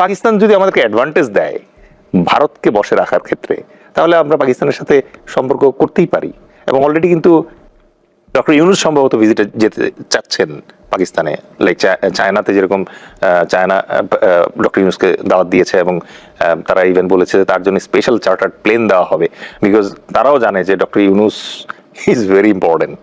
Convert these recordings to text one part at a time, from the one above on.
পাকিস্তান যদি আমাদেরকে অ্যাডভান্টেজ দেয়, ভারতকে বসে রাখার ক্ষেত্রে, তাহলে আমরা পাকিস্তানের সাথে সম্পর্ক করতেই পারি। এবং অলরেডি কিন্তু ডক্টর ইউনুস সম্ভবত ভিজিটে যেতে চাচ্ছেন পাকিস্তানে। লাইক চায়নাতে যেরকম চায়না ডক্টর ইউনুসকে দাওয়াত দিয়েছে এবং তারা ইভেন বলেছে যে তার জন্য স্পেশাল চার্টার্ড প্লেন দেওয়া হবে। বিকজ তারাও জানে যে doctor Yunus is very important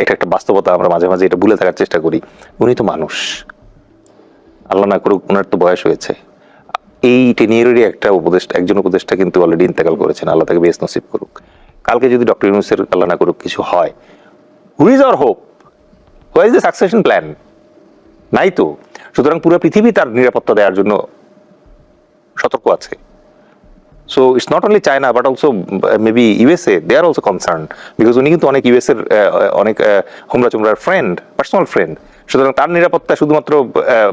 এটা একটা বাস্তবতা, আমরা মাঝে মাঝে এটা ভুলে থাকার চেষ্টা করি। উনি তো মানুষ। আল্লাহ না করুক ওনার তো বয়স হয়েছে। এই টেনিয়ারেরই একটা উপদেষ্টা একজন উপদেষ্টা কিন্তু অলরেডি ইন্তেকাল করেছেন আল্লাহ তাকে বেশ নসিব করুক। কালকে যদি ডক্টর ইউনুসের আল্লাহ না করুক কিছু হয় who is our hope who is the succession plan নাই তো। সুতরাং পুরো পৃথিবী তার নিরাপত্তা দেওয়ার জন্য সতর্ক আছে। So it's not only China but also maybe USA they are also concern because উনি কিন্তু অনেক ইউএস এর আহ, অনেক হোমরা চুমরার ফ্রেন্ড পার্সোনাল ফ্রেন্ড সুতরাং তার নিরাপত্তা শুধুমাত্র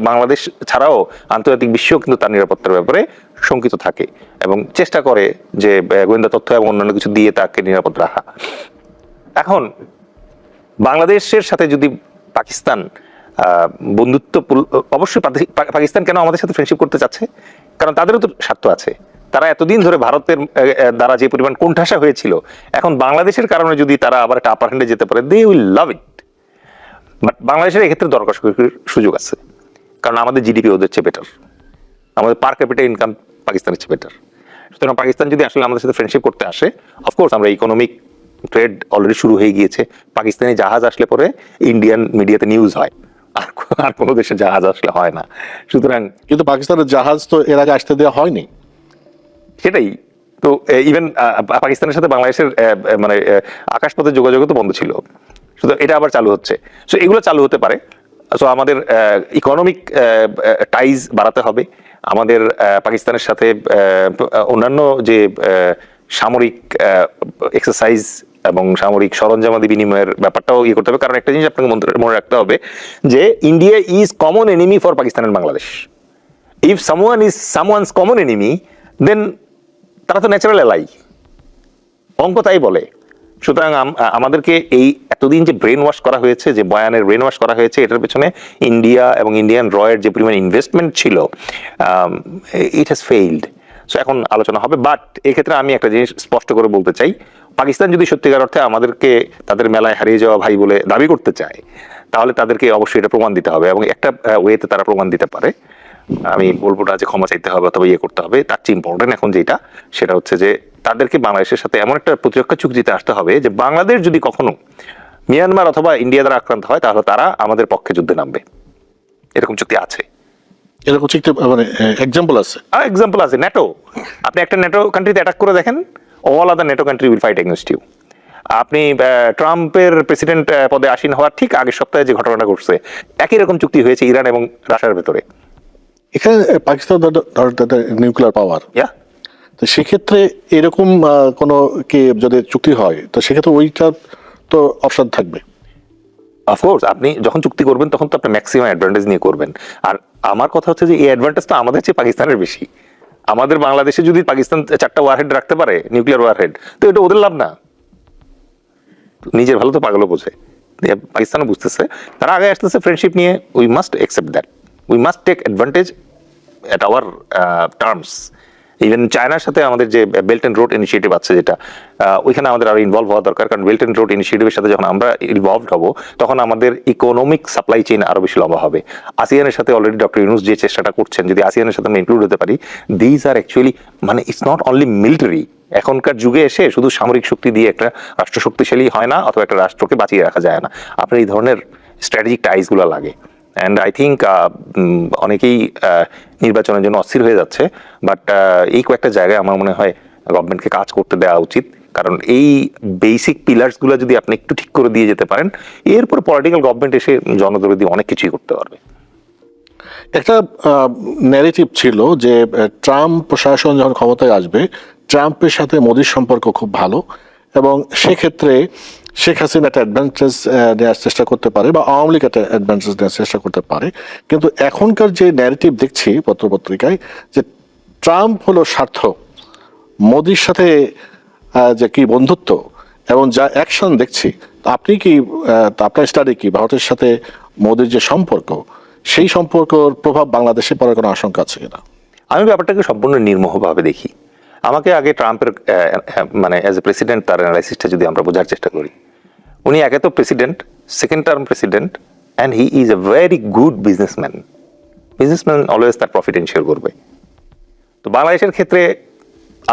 বাংলাদেশ ছাড়াও আন্তর্জাতিক বিশ্ব কিন্তু তার নিরাপত্তার ব্যাপারে শঙ্কিত থাকে এবং চেষ্টা করে যে গোয়েন্দা তথ্য এবং অন্যান্য কিছু দিয়ে তাকে নিরাপদ রাখা। এখন, বাংলাদেশের সাথে যদি পাকিস্তান বন্ধুত্ব অবশ্যই পাকিস্তান কেন আমাদের সাথে ফ্রেন্ডশিপ করতে চাচ্ছে? কারণ তাদেরও তো স্বার্থ আছে। তারা এতদিন ধরে ভারতের দ্বারা যে পরিমাণ কোণঠাসা হয়েছিল, এখন বাংলাদেশের কারণে যদি তারা আবার একটা আপার হ্যান্ডে যেতে পারে they will love it but বাংলাদেশের এক্ষেত্রে দর কষাকষির সুযোগ আছে। কারণ আমাদের জিডিপি ওদের চেয়ে বেটার আমাদের পার ক্যাপিটাল ইনকাম পাকিস্তানের চেয়ে বেটার সুতরাং পাকিস্তান যদি আসলে আমাদের সাথে ফ্রেন্ডশিপ করতে আসে অফকোর্স আমরা ইকোনমিক ট্রেড অলরেডি শুরু হয়ে গিয়েছে। পাকিস্তানি জাহাজ আসলে পরে ইন্ডিয়ান মিডিয়াতে নিউজ হয়। আর আর কোনো দেশের জাহাজ আসলে হয় না। সুতরাং কিন্তু পাকিস্তানের জাহাজ তো এর আগে আসতে দেওয়া হয়নি। সেটাই। তো ইভেন পাকিস্তানের সাথে বাংলাদেশের মানে আহ, আকাশপথের যোগাযোগও তো বন্ধ ছিল। শুধু এটা আবার চালু হচ্ছে। সো এগুলো চালু হতে পারে। সো আমাদের ইকোনমিক টাইজ বাড়াতে হবে। আমাদের পাকিস্তানের সাথে অন্যান্য যে সামরিক এক্সারসাইজ এবং সামরিক সরঞ্জামাদি বিনিময়ের ব্যাপারটাও ইয়ে করতে হবে। কারণ একটা জিনিস আপনাকে মনে- রাখতে হবে যে India is common enemy for Pakistan Bangladesh if someone is someone's common enemy then তারা তো ন্যাচারাল এলাই অঙ্ক তাই বলে। সুতরাং আমাদেরকে এই এতদিন যে ব্রেন ওয়াশ করা হয়েছে, যে বয়ানের ব্রেন ওয়াশ করা হয়েছে, এটার পেছনে ইন্ডিয়া এবং ইন্ডিয়ান রয়ের যে পরিমাণ ইনভেস্টমেন্ট ছিল ইট হ্যাজ ফেইল্ড সো এখন আলোচনা হবে বাট এক্ষেত্রে আমি একটা জিনিস স্পষ্ট করে বলতে চাই। পাকিস্তান যদি সত্যিকার অর্থে আমাদেরকে তাদের মেলায় হারিয়ে যাওয়া ভাই বলে দাবি করতে চায়, তাহলে তাদেরকে অবশ্যই এটা প্রমাণ দিতে হবে এবং একটা ওয়েতে তারা প্রমাণ দিতে পারে। আমি বলব না যে ক্ষমা চাইতে হবে অথবা ইয়ে করতে হবে, তার চেয়ে ইম্পর্টেন্ট এখন যেটা, সেটা হচ্ছে যে তাদেরকে বাংলাদেশের সাথে এমন একটা প্রতিরক্ষা চুক্তিতে আসতে হবে যে বাংলাদেশ যদি কখনো মিয়ানমার অথবা ইন্ডিয়া দ্বারা আক্রান্ত হয় তাহলে তারা আমাদের পক্ষে যুদ্ধে নামবে। এরকম চুক্তি আছে। এরকম চুক্তি মানে এক্সাম্পল আছে? আর এক্সাম্পল আছে ন্যাটো আপনি একটা ন্যাটো কান্ট্রিতে অ্যাটাক করে দেখেন all other NATO country will fight against you আপনি ট্রাম্পের প্রেসিডেন্ট পদে আসীন হওয়ার ঠিক আগের সপ্তাহে যে ঘটনাটা ঘটছে একই রকম চুক্তি হয়েছে ইরান এবং রাশিয়ার ভেতরে। এখানে পাকিস্তান নিউক্লিয়ার পাওয়ার ইয়া তো সেক্ষেত্রে এরকম কোনো কি যদি চুক্তি হয়, তো সেক্ষেত্রে ওইটা তো অপশন থাকবে। অফকোর্স আপনি যখন চুক্তি করবেন, তখন তো আপনি ম্যাক্সিমাম অ্যাডভান্টেজ নিয়ে করবেন। আর আমার কথা হচ্ছে যে, এই অ্যাডভান্টেজ তো আমাদের চেয়ে পাকিস্তানের বেশি। আমাদের বাংলাদেশে যদি পাকিস্তান চারটা ওয়ারহেড রাখতে পারে নিউক্লিয়ার ওয়ারহেড তো এটা ওদের লাভ না। নিজের ভালো তো পাগলও বোঝে। পাকিস্তানও বুঝতেছে। তারা আগে আসতেছে ফ্রেন্ডশিপ নিয়ে we must accept that we must take advantage at our terms even চায়নার সাথে আমাদের যে বেল্ট অ্যান্ড রোড ইনিশিয়েটিভ আছে যেটা ওইখানে আমাদের আরও ইনভলভ হওয়া দরকার। কারণ বেল্ট অ্যান্ড রোড ইনিশিয়েটিভের সাথে যখন আমরা ইনভলভ হব, তখন আমাদের ইকোনমিক সাপ্লাই চেইন আরও বেশি লম্বা হবে। আসিয়ানের সাথে অলরেডি ডক্টর ইউনুস যে চেষ্টাটা করছেন, যদি আসিয়ানের সাথে আমরা ইনক্লুড হতে পারি দিজ আর অ্যাকচুয়ালি মানে ইটস নট অনলি মিলিটারি এখনকার যুগে এসে শুধু সামরিক শক্তি দিয়ে একটা রাষ্ট্র শক্তিশালী হয় না, অথবা একটা রাষ্ট্রকে বাঁচিয়ে রাখা যায় না। আপনার এই ধরনের স্ট্র্যাটেজিক টাইজগুলো লাগে। অ্যান্ড আই থিঙ্ক অনেকেই নির্বাচনের জন্য অস্থির হয়ে যাচ্ছে বাট এই কয়েকটা জায়গায় আমার মনে হয় গভর্নমেন্টকে কাজ করতে দেওয়া উচিত। কারণ এই বেসিক পিলার্সগুলো যদি আপনি একটু ঠিক করে দিয়ে যেতে পারেন, এরপর পলিটিক্যাল গভর্নমেন্ট এসে জনদরদি অনেক কিছুই করতে পারবে। একটা ন্যারেটিভ ছিল যে ট্রাম্প প্রশাসন যখন ক্ষমতায় আসবে ট্রাম্পের সাথে মোদির সম্পর্ক খুব ভালো এবং সেক্ষেত্রে শেখ হাসিনা একটা অ্যাডভান্টেজ নেওয়ার চেষ্টা করতে পারে বা আওয়ামী লীগ একটা অ্যাডভান্টেজ নেওয়ার চেষ্টা করতে পারে। কিন্তু এখনকার যে ন্যারেটিভ দেখছি পত্রপত্রিকায় যে ট্রাম্প হলো স্বার্থ, মোদির সাথে যে কি বন্ধুত্ব এবং যা অ্যাকশন দেখছি, আপনি কি আপনার স্টাডি কি, ভারতের সাথে মোদির যে সম্পর্ক, সেই সম্পর্কর প্রভাব বাংলাদেশে পড়ার কোনো আশঙ্কা আছে কিনা? আমি ব্যাপারটাকে সম্পূর্ণ নির্মোহভাবে দেখি। আমাকে আগে ট্রাম্পের আহ, মানে অ্যাজ এ প্রেসিডেন্ট তার অ্যানালাইসিসটা যদি আমরা বোঝার চেষ্টা করি। উনি একে তো president second term president and he is a very good businessman businessman always তার প্রফিট এনশিওর করবে। তো বাংলাদেশের ক্ষেত্রে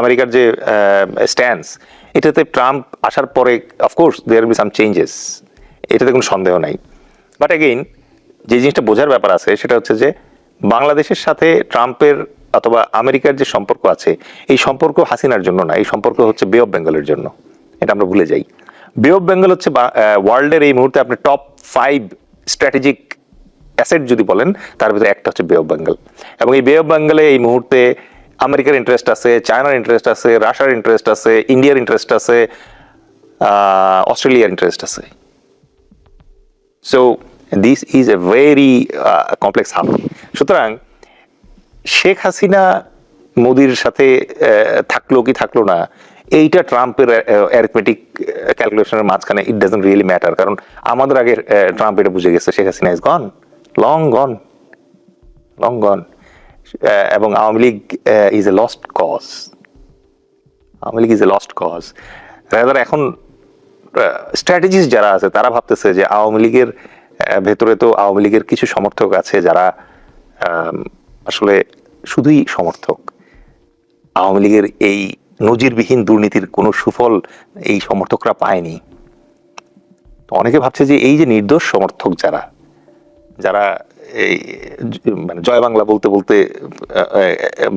আমেরিকার যে স্ট্যান্স এটাতে ট্রাম্প আসার পরে of course there be some changes এটাতে কোনো সন্দেহ নাই। বাট এগেইন যে জিনিসটা বোঝার ব্যাপার আছে সেটা হচ্ছে যে বাংলাদেশের সাথে ট্রাম্পের অথবা আমেরিকার যে সম্পর্ক আছে, এই সম্পর্ক হাসিনার জন্য না, এই সম্পর্ক হচ্ছে বে অফ বেঙ্গলের জন্য। এটা আমরা ভুলে যাই। বে অফ বেঙ্গল হচ্ছে ওয়ার্ল্ডের এই মুহূর্তে আপনি টপ ফাইভ স্ট্র্যাটেজিক অ্যাসেট যদি বলেন, তার ভিতরে একটা হচ্ছে বে অফ বেঙ্গল এবং এই বে অফ বেঙ্গলে এই মুহূর্তে আমেরিকার ইন্টারেস্ট আছে চায়নার ইন্টারেস্ট আছে রাশিয়ার ইন্টারেস্ট আছে ইন্ডিয়ার ইন্টারেস্ট আছে অস্ট্রেলিয়ার ইন্টারেস্ট আছে। So this is a very complex hub সুতরাং শেখ হাসিনা মোদির সাথে থাকল কি থাকল না, এইটা ট্রাম্পের অ্যারিথমেটিক ক্যালকুলেশনের মাঝখানে ইট ডাজন্ট রিয়েলি ম্যাটার কারণ আমাদের আগে ট্রাম্প এটা বুঝে গেছে, Sheikh Hasina is gone long gone long gone এবং Awami League is a lost cause Awami League is a lost cause rather এখন স্ট্র্যাটেজিস যারা আছে, তারা ভাবতেছে যে আওয়ামী লীগের ভেতরে তো আওয়ামী লীগের কিছু সমর্থক আছে যারা আসলে শুধুই সমর্থক। আওয়ামী লীগের এই নজিরবিহীন দুর্নীতির কোনো সুফল এই সমর্থকরা পায়নি। অনেকে ভাবছে যে এই যে নির্দোষ সমর্থক যারা যারা এই মানে জয় বাংলা বলতে বলতে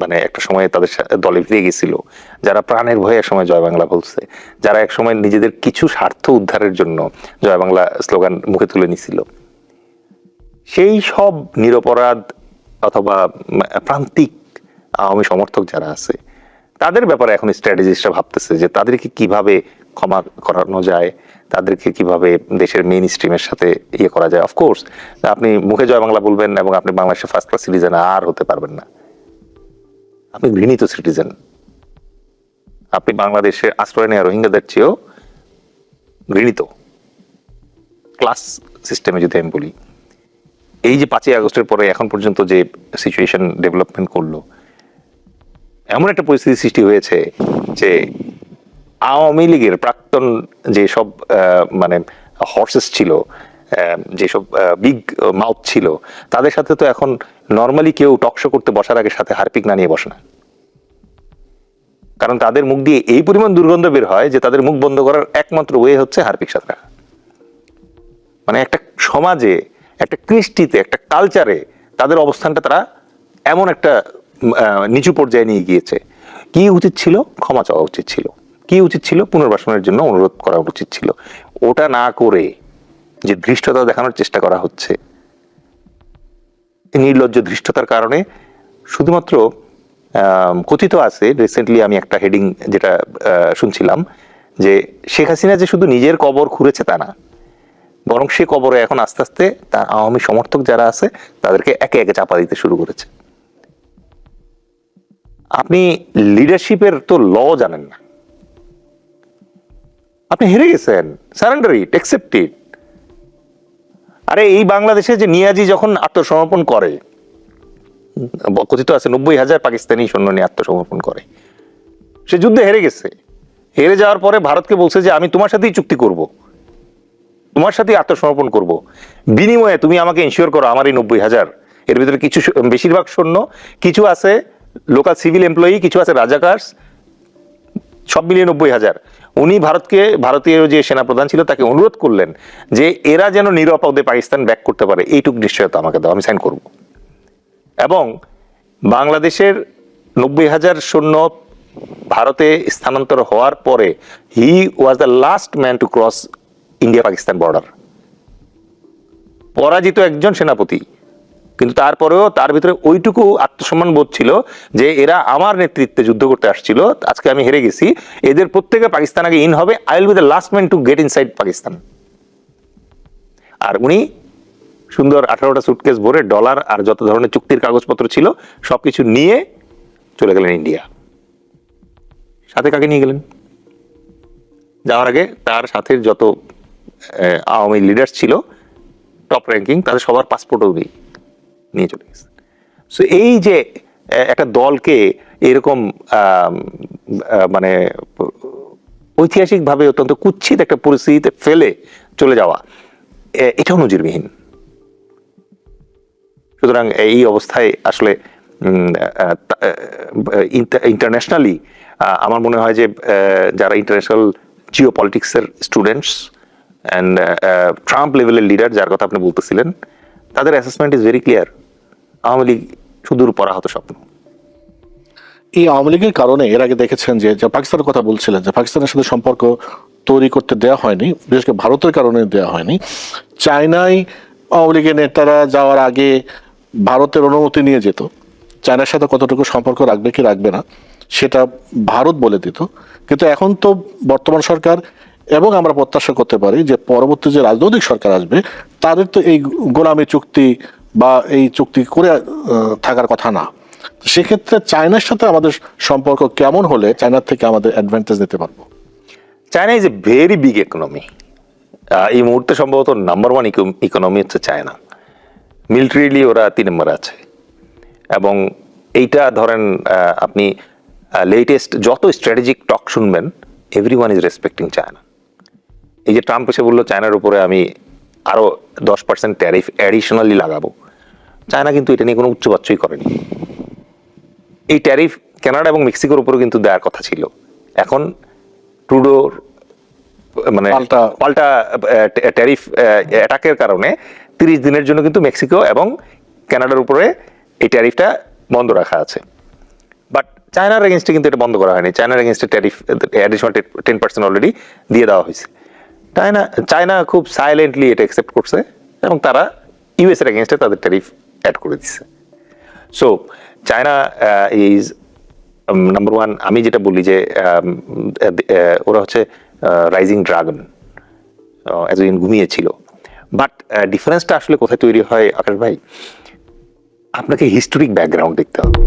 মানে একটা সময় তাদের দলে ফিরে গেছিল, যারা প্রাণের ভয়ে এক সময় জয় বাংলা বলছে, যারা এক সময় নিজেদের কিছু স্বার্থ উদ্ধারের জন্য জয় বাংলা স্লোগান মুখে তুলে নিছিল। সেই সব নিরপরাধ অথবা প্রান্তিক আওয়ামী সমর্থক যারা আছে, তাদের ব্যাপারে এখন স্ট্র্যাটেজিস্টরা ভাবতেছে যে তাদেরকে কীভাবে ক্ষমা করানো যায়, তাদেরকে কীভাবে দেশের মেইন স্ট্রিমের সাথে ইয়ে করা যায়। অফকোর্স আপনি মুখে জয় বাংলা বলবেন এবং আপনি বাংলাদেশের ফার্স্ট ক্লাস সিটিজেন আর হতে পারবেন না। আপনি ঘৃণিত সিটিজেন আপনি বাংলাদেশে আশ্রয় নেওয়া রোহিঙ্গাদের চেয়েও ঘৃণিত। ক্লাস সিস্টেমে যদি আমি বলি। এই যে পাঁচই আগস্টের পরে এখন পর্যন্ত যে সিচুয়েশন ডেভেলপমেন্ট করল, এমন একটা পরিস্থিতি সৃষ্টি হয়েছে যে আওয়ামী লীগের প্রাক্তন যেসব মানে হর্সেস ছিল যেসব বিগ মাউথ ছিল, তাদের সাথে তো এখন নর্মালি কেউ টকশো করতে বসার আগে সাথে হারপিক না নিয়ে বসে না। কারণ তাদের মুখ দিয়ে এই পরিমাণ দুর্গন্ধ বের হয় যে তাদের মুখ বন্ধ করার একমাত্র ওয়ে হচ্ছে হারপিক সাথে মানে একটা সমাজে একটা কৃষ্টিতে, একটা কালচারে তাদের অবস্থানটা তারা এমন একটা নিচু পর্যায়ে নিয়ে গিয়েছে। কি উচিত ছিল? ক্ষমা চাওয়া উচিত ছিল। কি উচিত ছিল? পুনর্বাসনের জন্য অনুরোধ করা উচিত ছিল। ওটা না করে যে ধৃষ্টতা দেখানোর চেষ্টা করা হচ্ছে, নির্লজ্জ ধৃষ্টতার কারণে শুধুমাত্র কথিত আছে রিসেন্টলি আমি একটা হেডিং যেটা শুনছিলাম যে শেখ হাসিনা যে শুধু নিজের কবর খুঁড়েছে তা না বরং সে কবরে এখন আস্তে আস্তে তার আওয়ামী সমর্থক যারা আছে, তাদেরকে একে একে চাপা দিতে শুরু করেছে। আপনি লিডারশিপের তো ল জানেন না। আপনি হেরে গেছেন। সারেন্ডার ইট অ্যাকসেপ্ট ইট আরে এই বাংলাদেশে যে নিয়াজি যখন আত্মসমর্পণ করে, কথিত আছে নব্বই হাজার পাকিস্তানি সৈন্য নিয়ে আত্মসমর্পণ করে, সে যুদ্ধে হেরে গেছে। হেরে যাওয়ার পরে ভারতকে বলছে যে, আমি তোমার সাথেই চুক্তি করব। তোমার সাথেই আত্মসমর্পণ করব। বিনিময়ে তুমি আমাকে ইনশিওর করো আমার এই নব্বই হাজার। এর ভিতরে কিছু বেশিরভাগ সৈন্য কিছু আছে লোকাল সিভিল এমপ্লয়ি কিছু আছে রাজাকার্স সব মিলিয়ে নব্বই হাজার। উনি ভারতকে, ভারতীয় যে সেনাপ্রধান ছিল তাকে অনুরোধ করলেন যে এরা যেন নিরাপদে পাকিস্তান ব্যাক করতে পারে, এইটুক নিশ্চয়তা আমাকে দাও, আমি সাইন করব। এবং বাংলাদেশের নব্বই হাজার সৈন্য ভারতে স্থানান্তর হওয়ার পরে he was the last man to cross India Pakistan border পরাজিত একজন সেনাপতি। কিন্তু তারপরেও তার ভিতরে ওইটুকু আত্মসম্মান বোধ ছিল যে এরা আমার নেতৃত্বে যুদ্ধ করতে আসছিল, আজকে আমি হেরে গেছি। এদের প্রত্যেকে পাকিস্তান আগে ইন হবে। I will be the last man to get inside Pakistan. আর উনি সুন্দর আঠারোটা সুটকেস ভরে ডলার আর যত ধরনের চুক্তির কাগজপত্র ছিল, সবকিছু নিয়ে চলে গেলেন ইন্ডিয়া। সাথে কাকে নিয়ে গেলেন? যাওয়ার আগে তার সাথে যত আওয়ামী লিডার ছিল টপ র্যাঙ্কিং তাদের সবার পাসপোর্টও দিই নিয়ে চলে গেছে। সো এই যে একটা দলকে এরকম মানে ঐতিহাসিকভাবে অত্যন্ত কুচ্ছিত একটা পরিস্থিতিতে ফেলে চলে যাওয়া এটাও নজিরবিহীন। সুতরাং এই অবস্থায় আসলে ইন্টারন্যাশনালি আমার মনে হয় যে যারা ইন্টারন্যাশনাল জিও পলিটিক্সের স্টুডেন্টস অ্যান্ড ট্রাম্প লেভেলের লিডার যার কথা আপনি বলতেছিলেন, তাদের assessment is very clear Awami League সুদূর পরাহত স্বপ্ন। এই আওয়ামী লীগের কারণে এর আগে দেখেছেন যে পাকিস্তানের কথা বলছিলেন, যে পাকিস্তানের সাথে সম্পর্ক তৈরি করতে দেওয়া হয়নি, বিশেষ করে ভারতের কারণে দেওয়া হয়নি। চায়নায় আওয়ামী লীগের নেতারা যাওয়ার আগে ভারতের অনুমতি নিয়ে যেত। চায়নার সাথে কতটুকু সম্পর্ক রাখবে কি রাখবে না, সেটা ভারত বলে দিত। কিন্তু এখন তো বর্তমান সরকার এবং আমরা প্রত্যাশা করতে পারি যে পরবর্তী যে রাজনৈতিক সরকার আসবে, তাদের তো এই গোলামী চুক্তি বা এই চুক্তি করে থাকার কথা না। সেক্ষেত্রে চায়নার সাথে আমাদের সম্পর্ক কেমন হলে চায়নার থেকে আমাদের অ্যাডভান্টেজ নিতে পারব? China is a very big economy এই মুহূর্তে সম্ভবত নাম্বার ওয়ান ইকোনমি হচ্ছে চায়না। মিলিটারিলি ওরা তিন নম্বরে আছে। এবং এইটা ধরেন আপনি লেটেস্ট যত স্ট্র্যাটেজিক টক শুনবেন every one is respecting China. এই যে ট্রাম্প এসে বলল চায়নার উপরে আমি আরও দশ পার্সেন্ট ট্যারিফ অ্যাডিশনালি লাগাবো। চায়না কিন্তু এটা নিয়ে কোনো উচ্চবাচ্যই করেনি। এই ট্যারিফ কানাডা এবং মেক্সিকোর উপরও কিন্তু দেওয়ার কথা ছিল। এখন ট্রুডোর মানে পাল্টা- পাল্টা ট্যারিফ অ্যাটাকের কারণে তিরিশ দিনের জন্য কিন্তু মেক্সিকো এবং কানাডার উপরে এই ট্যারিফটা বন্ধ রাখা আছে। বাট চায়নার এগেনস্টে কিন্তু এটা বন্ধ করা হয়নি। চায়নার এগেনস্টে tariff additional ten percent already দিয়ে দেওয়া হয়েছে। চায়না চায়না খুব সাইলেন্টলি এটা অ্যাকসেপ্ট করছে এবং তারা ইউএস এর এগেনস্টে তাদের ট্যারিফ অ্যাড করে দিচ্ছে so China is number one আমি যেটা বলি যে um, ওরা হচ্ছে রাইজিং ড্রাগন এতদিন ঘুমিয়েছিল। বাট ডিফারেন্সটা আসলে কোথায় তৈরি হয় আকাশ ভাই? আপনাকে হিস্টোরিক ব্যাকগ্রাউন্ড দেখতে হবে।